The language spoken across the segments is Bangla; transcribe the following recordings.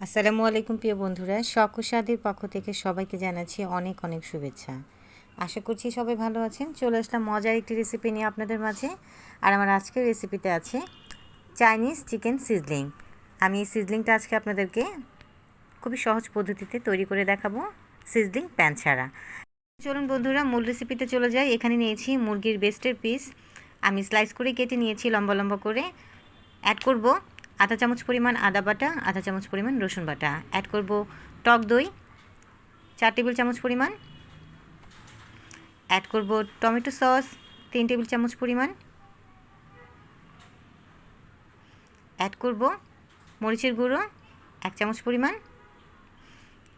আসসালামু আলাইকুম প্রিয় বন্ধুরা শখ স্বাদের পক্ষ থেকে সবাইকে জানাচ্ছি অনেক অনেক শুভেচ্ছা। আশা করছি সবাই ভালো আছেন। চলে আসলাম মজার একটি রেসিপি নিয়ে আপনাদের মাঝে। আর আমার আজকের রেসিপিতে আছে চাইনিজ চিকেন সিজলিং আমি এই সিজলিংটা আজকে আপনাদেরকে খুবই সহজ পদ্ধতিতে তৈরি করে দেখাবো সিজলিং প্যান ছাড়া। চলুন বন্ধুরা, মূল রেসিপিতে চলে যাই। এখানে নিয়েছি মুরগির বেস্টের পিস আমি স্লাইস করে কেটে নিয়েছি লম্বা লম্বা করে। অ্যাড করব আধা চামচ পরিমাণ আদা বাটা, আধা চামচ পরিমাণ রসুন বাটা। অ্যাড করব টক দই, চার টেবিল চামচ পরিমাণ। অ্যাড করব টমেটো সস, তিন টেবিল চামচ পরিমাণ। অ্যাড করব মরিচের গুঁড়ো, এক চামচ পরিমাণ।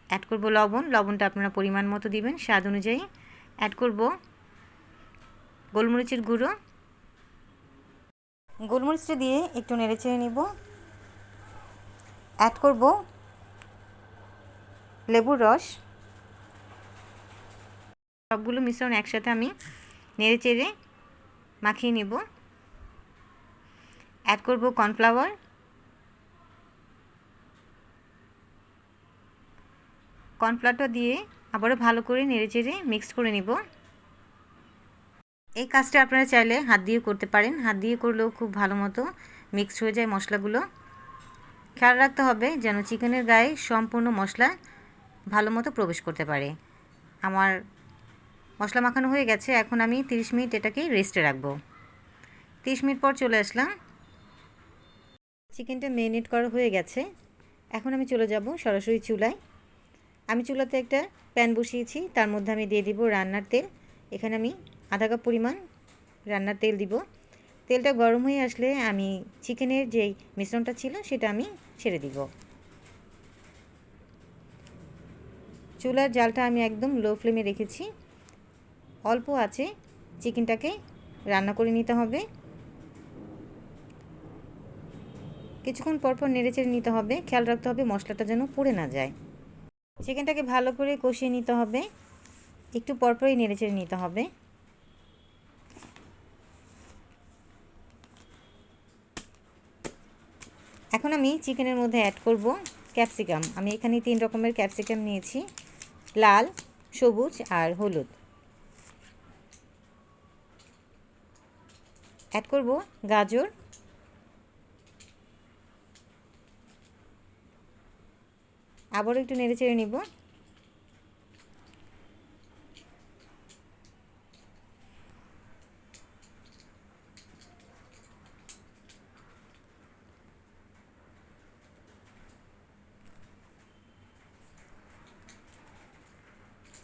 অ্যাড করব লবণ, লবণটা আপনারা পরিমাণ মতো দিবেন স্বাদ অনুযায়ী। অ্যাড করব গোলমরিচের গুঁড়ো। গোলমরিচটা দিয়ে একটু নেড়ে চেড়ে নিব। অ্যাড করব লেবুর রস। সবগুলো মিশ্রণ একসাথে আমি নেড়ে চেড়ে মাখিয়ে নেব। অ্যাড করব কর্নফ্লাওয়ার কর্নফ্লাওয়ারটা দিয়ে আবারও ভালো করে নেড়ে চেড়ে মিক্স করে নিব। এই কাজটা আপনারা চাইলে হাত দিয়ে করতে পারেন। হাত দিয়ে করলেও খুব ভালো মতো মিক্স হয়ে যায় মশলাগুলো। খেয়াল রাখতে হবে যেন চিকেনের গায়ে সম্পূর্ণ মশলা ভালো মতো প্রবেশ করতে পারে। আমার মশলা মাখানো হয়ে গেছে, এখন আমি 30 মিনিট এটাকে রেস্টে রাখব। 30 মিনিট পর চলে আসলাম। চিকেনটা মেরিনেট করা হয়ে গেছে। এখন আমি চলে যাব সরাসরি চুলায়। আমি চুলাতে একটা প্যান বসিয়েছি, তার মধ্যে আমি দিয়ে দিব রান্নার তেল। এখানে আমি আধা কাপ পরিমাণ রান্নার তেল দিব। তেলটা গরম হয়ে আসলে আমি চিকেনের যেই মিশ্রণটা ছিল সেটা আমি ছেড়ে দিব। চুলার জালটা আমি একদম লো ফ্লেমে রেখেছি। অল্প আছে, চিকেনটাকে রান্না করে নিতে হবে। কিছুক্ষণ পরপর নেড়েচেড়ে নিতে হবে। খেয়াল রাখতে হবে মশলাটা যেন পুড়ে না যায়। চিকেনটাকে ভালো করে কষিয়ে নিতে হবে। একটু পরপরই নেড়েচেড়ে নিতে হবে। এখন আমি চিকেনের মধ্যে অ্যাড করব ক্যাপসিকাম আমি এখানে তিন রকমের ক্যাপসিকাম নিয়েছি। লাল, সবুজ আর হলুদ। অ্যাড করব গাজর। আবার একটু নেড়ে চেড়ে নিব।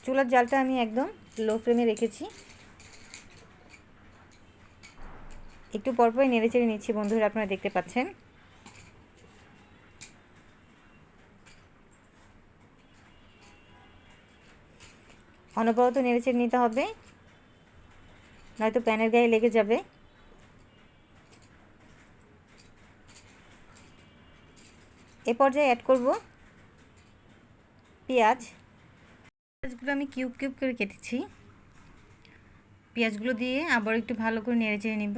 চুলার জালটা আমি একদম লো ফ্লেমে রেখেছি। একটু পরপরই নেড়ে চেড়ে নিচ্ছি, বন্ধুরা, আপনারা দেখতে পাচ্ছেন। অনবরত নেড়ে চেড়ে নিতে হবে, নয়তো প্যানের গায়ে লেগে যাবে। এ পর্যায়ে অ্যাড করব পেঁয়াজ। পেঁয়াজগুলো আমি কিউব কিউব করে কেটেছি। পেঁয়াজগুলো দিয়ে আবার একটু ভালো করে নেড়ে চেড়ে নিব।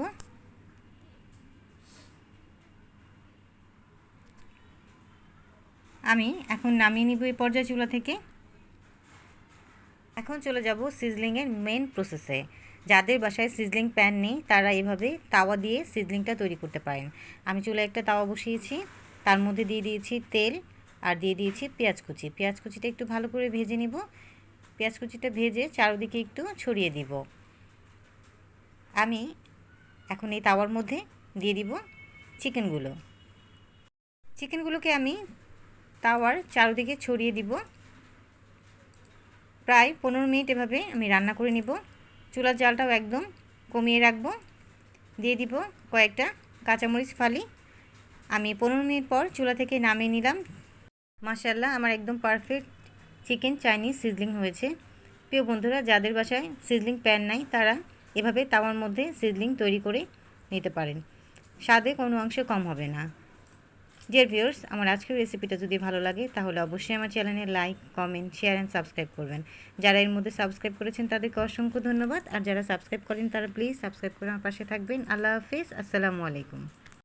আমি এখন নামিয়ে নিব এই পর্যায় চুলা থেকে। এখন চলে যাব সিজলিংয়ের মেন প্রসেসে যাদের বাসায় সিজলিং প্যান নেই, তারা এভাবে তাওয়া দিয়ে সিজলিংটা তৈরি করতে পারেন। আমি চুলায় একটা তাওয়া বসিয়েছি। তার মধ্যে দিয়ে দিয়েছি তেল আর দিয়ে দিয়েছি পেঁয়াজ কুচি। পেঁয়াজ কুচিটা একটু ভালো করে ভেজে নিব। পেঁয়াজ কুচিটা ভেজে চারদিকে একটু ছড়িয়ে দিব। আমি এখন এই তাওয়ার মধ্যে দিয়ে দিব চিকেনগুলো। চিকেনগুলোকে আমি তাওয়ার চারদিকে ছড়িয়ে দিব। প্রায় পনেরো মিনিট এভাবে আমি রান্না করে নিব। চুলার জালটাও একদম কমিয়ে রাখব। দিয়ে দিব কয়েকটা কাঁচামরিচ ফালি। আমি পনেরো মিনিট পর চুলা থেকে নামিয়ে নিলাম। মাসাল্লাহ আমার একদম পারফেক্ট চিকেন চাইনিজ সিজলিং হয়েছে। প্রিয় বন্ধুরা, যাদের বাসায় সিজলিং প্যান নাই, তারা এভাবে তাওয়ার মধ্যে সিজলিং তৈরি করে নিতে পারেন। স্বাদে কোনো অংশ কম হবে না। ডিয়ার ভিউয়ার্স আমার আজকের রেসিপিটা যদি ভালো লাগে, তাহলে অবশ্যই আমার চ্যানেলে like comment share and subscribe করবেন। যারা এর মধ্যে সাবস্ক্রাইব করেছেন, তাদেরকে অসংখ্য ধন্যবাদ। আর যারা সাবস্ক্রাইব করেন, তারা প্লিজ সাবস্ক্রাইব করে আমার পাশে থাকবেন। আল্লাহ হাফিজ। আসসালামু আলাইকুম।